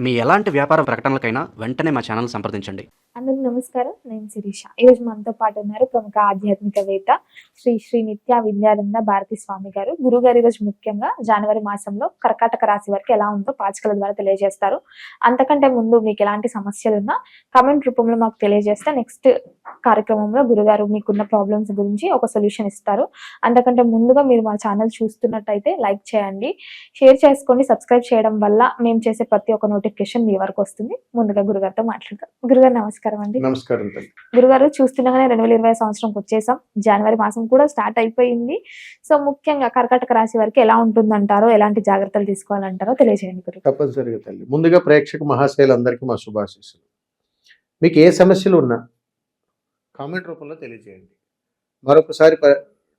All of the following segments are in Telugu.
మీ ఎలాంటి వ్యాపార ప్రకటనలకైనా వెంటనే మా ఛానల్ సంప్రదించండి. అందరికి నమస్కారం. నేను శిరీష. ఈరోజు మనతో పాటు ఉన్నారు ప్రముఖ ఆధ్యాత్మికవేత్త శ్రీ శ్రీ నిత్య విద్యానంద భారతి స్వామి గారు. గురువు గారు ఈరోజు ముఖ్యంగా జనవరి మాసంలో కర్కాటక రాశి వారికి ఎలా ఉందో పాచికల ద్వారా తెలియజేస్తారు. అంతకంటే ముందు మీకు ఎలాంటి సమస్యలు ఉన్నా కమెంట్ రూపంలో మాకు తెలియజేస్తే నెక్స్ట్ కార్యక్రమంలో గురుగారు మీకున్న ప్రాబ్లమ్స్ గురించి ఒక సొల్యూషన్ ఇస్తారు. అంతకంటే ముందుగా మీరు మా ఛానల్ చూస్తున్నట్టయితే లైక్ చేయండి. షేర్ చేసుకోండి. సబ్స్క్రైబ్ చేయడం వల్ల మేము చేసే ప్రతి ఒక్క నోటిఫికేషన్ మీ వరకు వస్తుంది. ముందుగా గురుగారితో మాట్లాడతాం గురుగారు నమస్కారం అండి. నమస్కారం గురుగారు చూస్తుండగానే రెండు వేల ఇరవై సంవత్సరంకి వచ్చేసాం. జనవరి మాసం కూడా స్టార్ట్ అయిపోయింది. సో ముఖ్యంగా కర్కాటక రాశి వారికి ఎలా ఉంటుందంటారో ఎలాంటి జాగ్రత్తలు తీసుకోవాలంటారో తెలియజేయండి తప్పనిసరిగా తల్లి. ముందుగా ప్రేక్షక మహాశైలందరికీ మా శుభాశీస్సులు. మీకు ఏ సమస్యలు ఉన్నా కామెంట్ రూపంలో తెలియజేయండి మరొకసారి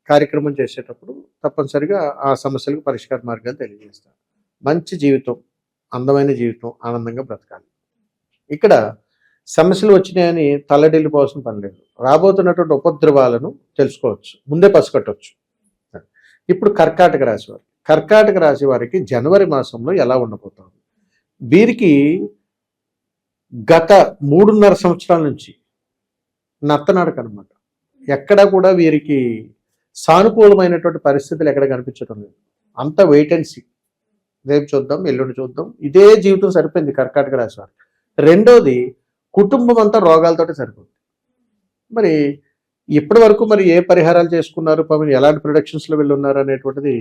కార్యక్రమం చేసేటప్పుడు తప్పనిసరిగా ఆ సమస్యలకు పరిష్కార మార్గాలు తెలియజేస్తాను. మంచి జీవితం అందమైన జీవితం ఆనందంగా బ్రతకాలి. ఇక్కడ సమస్యలు వచ్చినాయని తల్లడిల్లిపోవాల్సిన పని లేదు. రాబోతున్నటువంటి ఉపద్రవాలను తెలుసుకోవచ్చు. ముందే పసిగట్టవచ్చు ఇప్పుడు కర్కాటక రాశి వారు. కర్కాటక రాశి వారికి జనవరి మాసంలో ఎలా ఉండబోతోంది వీరికి గత మూడున్నర సంవత్సరాల నుంచి నత్తనాడక అనమాట ఎక్కడ కూడా వీరికి సానుకూలమైనటువంటి పరిస్థితులు ఎక్కడ కనిపించడం లేదు. అంత వెయిట్ అండ్ సీ రేపు చూద్దాం ఎల్లుండి చూద్దాం. ఇదే జీవితం సరిపోయింది కర్కాటక రాశి వారికి. రెండోది కుటుంబం అంతా రోగాలతోటి సరిపోతుంది మరి ఇప్పటి వరకు మరి ఏ పరిహారాలు చేసుకున్నారు పాపం ఎలాంటి ప్రొడక్షన్స్లో వెళ్ళి ఉన్నారు అనేటువంటిది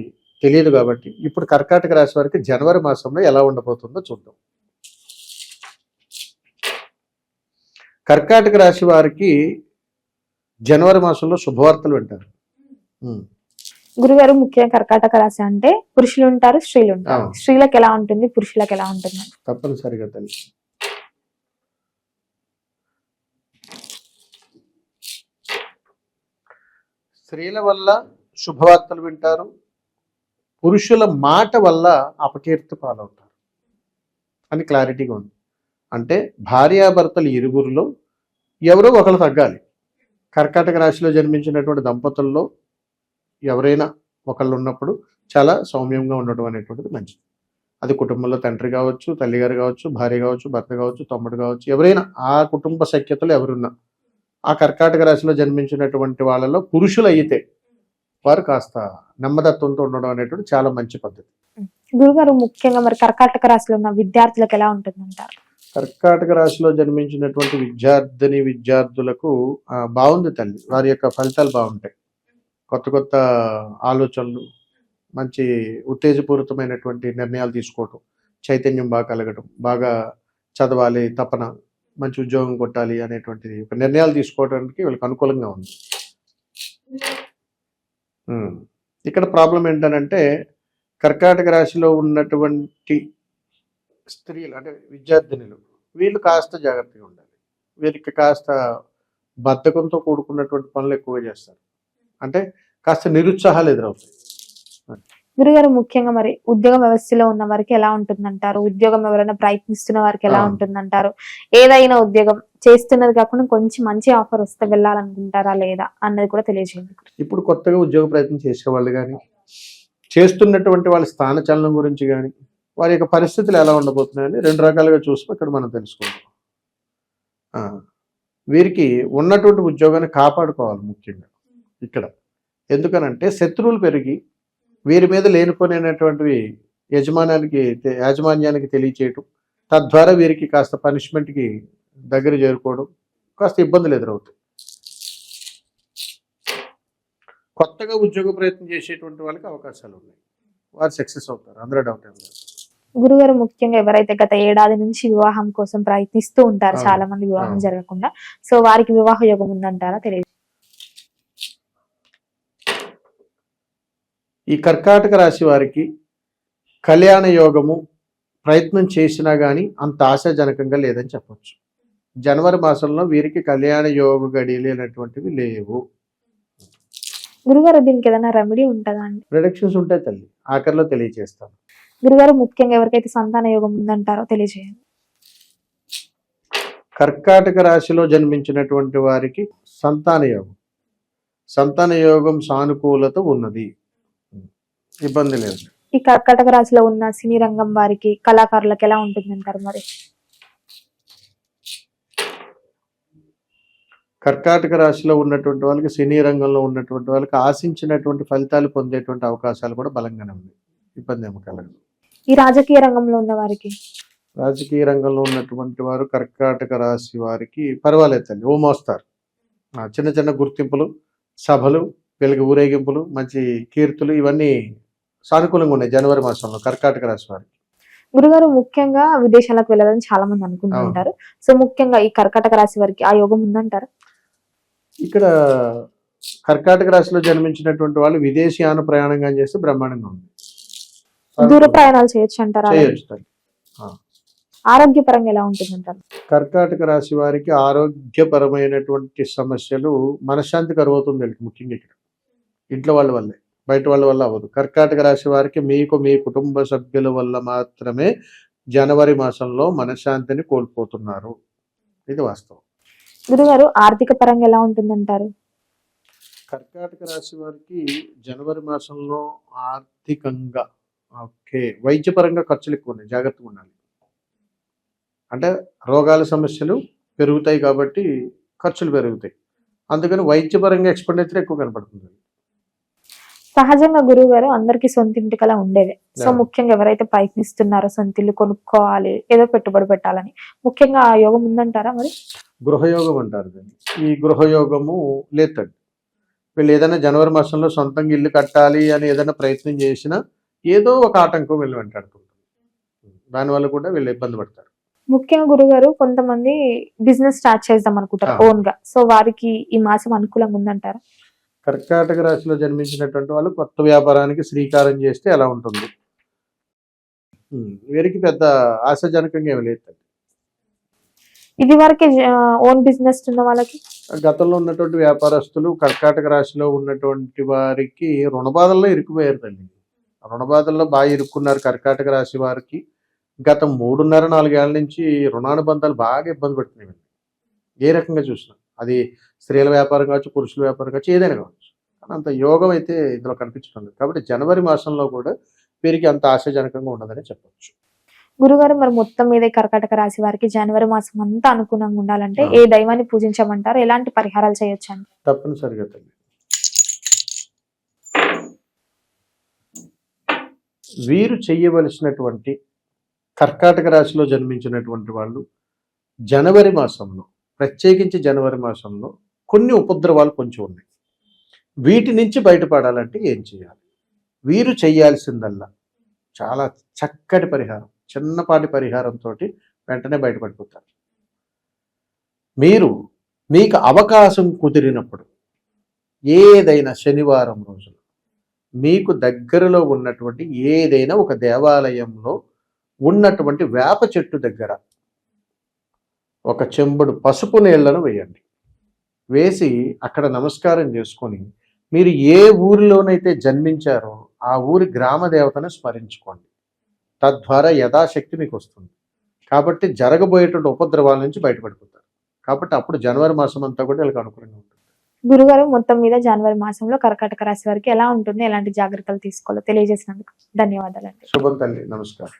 తెలియదు కాబట్టి ఇప్పుడు కర్కాటక రాశి వారికి జనవరి మాసంలో ఎలా ఉండబోతుందో చూద్దాం. కర్కాటక రాశి వారికి జనవరి మాసంలో శుభవార్తలు వింటారు. గురుగారు ముఖ్యంగా కర్కాటక రాశి అంటే పురుషులు ఉంటారు స్త్రీలు ఉంటారు. స్త్రీలకు ఎలా ఉంటుంది పురుషులకు ఎలా ఉంటుంది? తప్పనిసరిగా తల్లి స్త్రీల వల్ల శుభవార్తలు వింటారు పురుషుల మాట వల్ల అపకీర్తి పాలవుతారు అని క్లారిటీగా ఉంది. అంటే భార్యాభర్తలు ఇరువురిలో ఎవరో ఒకరు తగ్గాలి. కర్కాటక రాశిలో జన్మించినటువంటి దంపతుల్లో ఎవరైనా ఒకళ్ళు ఉన్నప్పుడు చాలా సౌమ్యంగా ఉండడం అనేటువంటిది మంచిది. అది కుటుంబంలో తండ్రి కావచ్చు తల్లిగారు కావచ్చు భార్య కావచ్చు భర్త కావచ్చు తమ్ముడు కావచ్చు ఎవరైనా ఆ కుటుంబ సఖ్యతలు ఎవరున్నా ఆ కర్కాటక రాశిలో జన్మించినటువంటి వాళ్ళలో పురుషులు అయితే వారు కాస్త నెమ్మదత్వంతో ఉండడం అనేటువంటి చాలా మంచి పద్ధతి. గురుగారు ముఖ్యంగా మరి కర్కాటక రాశిలో ఉన్న విద్యార్థులకు ఎలా ఉంటుంది అంటారు కర్కాటక రాశిలో జన్మించినటువంటి విద్యార్థిని విద్యార్థులకు బాగుంది తల్లి. వారి యొక్క ఫలితాలు బాగుంటాయి. కొత్త కొత్త ఆలోచనలు మంచి ఉత్తేజపూరితమైనటువంటి నిర్ణయాలు తీసుకోవటం చైతన్యం బాగా కలగడం బాగా చదవాలి తపన మంచి ఉద్యోగం కొట్టాలి అనేటువంటిది ఒక నిర్ణయాలు తీసుకోవడానికి వీళ్ళకి అనుకూలంగా ఉంది. ఇక్కడ ప్రాబ్లం ఏంటనంటే కర్కాటక రాశిలో ఉన్నటువంటి స్త్రీలు అంటే విద్యార్థినులు వీళ్ళు కాస్త జాగ్రత్తగా ఉండాలి. వీరికి కాస్త బద్ధకంతో కూడుకున్నటువంటి పనులు ఎక్కువగా చేస్తారు. అంటే కాస్త నిరుత్సాహాలు ఎదురవుతాయి. గురుగారు ముఖ్యంగా మరి ఉద్యోగ వ్యవస్థలో ఉన్న వారికి ఎలా ఉంటుందంటారు? ఉద్యోగం ఎవరైనా ప్రయత్నిస్తున్న వారికి ఎలా. ఉంటుందంటారు? ఏదైనా ఉద్యోగం చేస్తున్నది కాకుండా కొంచెం మంచి ఆఫర్ వస్తే వెళ్ళాలనుకుంటారా లేదా అన్నది కూడా తెలియజేయండి ఇప్పుడు కొత్తగా ఉద్యోగ ప్రయత్నం చేసేవాళ్ళు కానీ చేస్తున్నటువంటి వాళ్ళ స్థానచలనం గురించి కానీ వారి యొక్క పరిస్థితులు ఎలా ఉండబోతున్నాయని రెండు రకాలుగా చూసి ఇక్కడ మనం తెలుసుకుందాం. ఆ, వీరికి ఉన్నటువంటి ఉద్యోగాన్ని కాపాడుకోవాలి ముఖ్యంగా ఇక్కడ. ఎందుకనంటే శత్రువులు పెరిగి వీరి మీద లేనిపోయినటువంటివి యజమానానికి యాజమాన్యానికి తెలియచేయటం తద్వారా వీరికి కాస్త పనిష్మెంట్కి దగ్గర చేరుకోవడం కాస్త ఇబ్బందులు ఎదురవుతాయి కొత్తగా ఉద్యోగ ప్రయత్నం చేసేటువంటి వాళ్ళకి అవకాశాలు ఉన్నాయి వారు సక్సెస్ అవుతారు అందులో డౌట్ ఏం లేదు గురుగారు ముఖ్యంగా ఎవరైతే గత ఏడాది నుంచి వివాహం కోసం ప్రయత్నిస్తూ ఉంటారు. చాలా మంది వివాహం. జరగకుండా సో వారికి వివాహ యోగం ఉందంటారా తెలియదు ఈ కర్కాటక రాశి వారికి కళ్యాణ యోగము ప్రయత్నం చేసినా కానీ అంత ఆశాజనకంగా లేదని చెప్పొచ్చు. జనవరి మాసంలో వీరికి కళ్యాణ యోగ గడియలు అనేటువంటివి లేవు. గురుగారు దీనికి ఏదైనా రెమెడీ ఉంటుందా అండి? ప్రొడక్షన్స్ ఉంటాయి తల్లి. ఆఖరిలో తెలియజేస్తాను. గురుగారు ముఖ్యంగా ఎవరికైతే సంతాన యోగం ఉందంటారో తెలియజేయండి. కర్కాటక రాశిలో జన్మించినటువంటి వారికి సంతాన యోగం. సంతాన యోగం సానుకూలత ఉన్నది. ఇబ్బంది లేదు. ఈ కర్కాటక రాశిలో ఉన్న సినీ రంగం వారికి కళాకారులకు ఎలా ఉంటుందంటారు మరి? కర్కాటక రాశిలో ఉన్నటువంటి వాళ్ళకి సినీ రంగంలో ఉన్నటువంటి వాళ్ళకి ఆశించినటువంటి ఫలితాలు పొందేటువంటి అవకాశాలు కూడా బలంగానే ఉన్నాయి. ఇబ్బంది ఏమి కలగదు. ఈ రాజకీయ రంగంలో ఉన్న వారికి? రాజకీయ రంగంలో ఉన్నటువంటి వారు కర్కాటక రాశి వారికి పర్వాలేదు తల్లి ఓ మోస్తారు. చిన్న చిన్న గుర్తింపులు సభలు వెలుగు ఊరేగింపులు మంచి కీర్తులు ఇవన్నీ సానుకూలంగా ఉన్నాయి. జనవరి మాసంలో కర్కాటక రాశి వారికి. గురుగారు ముఖ్యంగా విదేశాలకు వెళ్ళాలని చాలా మంది అనుకుంటుంటారు సో ముఖ్యంగా ఈ కర్కాటక రాశి వారికి ఆ యోగం ఉందంటారు? ఇక్కడ కర్కాటక రాశిలో జన్మించినటువంటి వాళ్ళు విదేశీయాన ప్రయాణంగా చేస్తే బ్రహ్మాండంగా ఉంది. దూర ప్రయాణాలు చేయొచ్చు అంటారా? చేయొచ్చు. ఆరోగ్యపరంగా ఎలా ఉంటుందంటారు? కర్కాటక రాశి వారికి ఆరోగ్యపరమైనటువంటి సమస్యలు మనశ్శాంతి కరువుతుంది ముఖ్యంగా ఇక్కడ? ఇంట్లో వాళ్ళ వల్లే. బయట వాళ్ళ వల్ల అవ్వదు. కర్కాటక రాశి వారికి మీకు మీ కుటుంబ సభ్యుల వల్ల మాత్రమే జనవరి మాసంలో మనశ్శాంతిని కోల్పోతున్నారు. ఇది వాస్తవం. గురుగారు ఆర్థిక పరంగా ఎలా ఉంటుందంటారు? కర్కాటక రాశి వారికి జనవరి మాసంలో ఆర్థికంగా ఓకే. వైద్యపరంగా ఖర్చులు ఎక్కువ ఉన్నాయి. జాగ్రత్తగా ఉండాలి. అంటే రోగాల సమస్యలు పెరుగుతాయి కాబట్టి ఖర్చులు పెరుగుతాయి. అందుకని వైద్యపరంగా ఎక్స్పెండిచర్ ఎక్కువ కనపడుతుంది. సహజంగా గురువు గారు అందరికి సొంత ఇంటికల ఉండేదే. సో. ముఖ్యంగా ఎవరైతే ప్రయత్నిస్తున్నారో సొంత ఇల్లు కొనుక్కోవాలి ఏదో పెట్టుబడి పెట్టాలని. ముఖ్యంగా ఆ యోగం ఉందంటారా మరి? గృహయోగం అంటారు ఈ గృహయోగము లేదండి. వీళ్ళు ఏదైనా జనవరి మాసంలో సొంతంగా ఇల్లు కట్టాలి అని ఏదైనా ప్రయత్నం చేసినా ఏదో ఒక ఆటంకం వీళ్ళు వెంటాడుతుంటుంది దానివల్ల కూడా వీళ్ళు ఇబ్బంది పడతారు. ముఖ్యంగా గురుగారు కొంతమంది బిజినెస్ స్టార్ట్ చేద్దాం అనుకుంటారు. ఓన్గా సో వారికి ఈ మాసం అనుకూలంగా ఉందంటారా? కర్కాటక రాశిలో జన్మించినటువంటి వాళ్ళు కొత్త వ్యాపారానికి శ్రీకారం చేస్తే ఎలా ఉంటుంది? వీరికి పెద్ద ఆశాజనకంగా ఏమి లేదు ఇది వరకే ఓన్ బిజినెస్ ఉన్న వాళ్ళకి? గతంలో ఉన్నటువంటి వ్యాపారస్తులు కర్కాటక రాశిలో ఉన్నటువంటి వారికి రుణబాధల్లో ఇరుక్కుపోయారు తల్లి. రుణబాధల్లో బాగా ఇరుక్కున్నారు కర్కాటక రాశి వారికి. గత మూడున్నర నాలుగేళ్ళ నుంచి రుణానుబంధాలు బాగా ఇబ్బంది పెడుతున్నాయి. ఏ రకంగా చూసినా అది స్త్రీల వ్యాపారం కావచ్చు పురుషుల వ్యాపారం కావచ్చు ఏదైనా కావచ్చు. కానీ అంత యోగం అయితే ఇందులో కనిపించడం లేదు. కాబట్టి జనవరి మాసంలో కూడా వీరికి అంత ఆశాజనకంగా ఉండదని చెప్పొచ్చు. గురుగారు మరి మొత్తం మీద కర్కాటక రాశి వారికి జనవరి మాసం అంతా అనుకూలంగా ఉండాలంటే. ఏ దైవాన్ని పూజించమంటారు? ఎలాంటి పరిహారాలు చేయొచ్చు అంట తప్పనిసరిగా తల్లి వీరు చెయ్యవలసినటువంటి కర్కాటక రాశిలో జన్మించినటువంటి వాళ్ళు జనవరి మాసంలో ప్రత్యేకించి జనవరి మాసంలో కొన్ని ఉపద్రవాలు కొంచెం ఉన్నాయి. వీటి నుంచి బయటపడాలంటే ఏం చేయాలి? వీరు చేయాల్సిందల్లా చాలా చక్కటి పరిహారం చిన్నపాటి పరిహారంతో వెంటనే బయటపడిపోతారు. మీరు మీకు అవకాశం కుదిరినప్పుడు ఏదైనా శనివారం రోజున మీకు దగ్గరలో ఉన్నటువంటి ఏదైనా ఒక దేవాలయంలో ఉన్నటువంటి వేప చెట్టు దగ్గర ఒక చెంబుడు పసుపు నీళ్ళను వేయండి. వేసి అక్కడ నమస్కారం చేసుకొని మీరు ఏ ఊరిలోనైతే జన్మించారో ఆ ఊరి గ్రామ దేవతను స్మరించుకోండి. తద్వారా యథాశక్తి మీకు వస్తుంది. కాబట్టి జరగబోయేటువంటి ఉపద్రవాల నుంచి బయటపడిపోతారు. కాబట్టి అప్పుడు జనవరి మాసం అంతా కూడా వీళ్ళకి అనుకూలంగా ఉంటుంది. గురుగారు మొత్తం మీద జనవరి మాసంలో కర్కాటక రాశి వారికి ఎలా ఉంటుంది? ఎలాంటి జాగ్రత్తలు తీసుకోవాలో తెలియజేసినందుకు ధన్యవాదాలండి. శుభం తల్లి. నమస్కారం.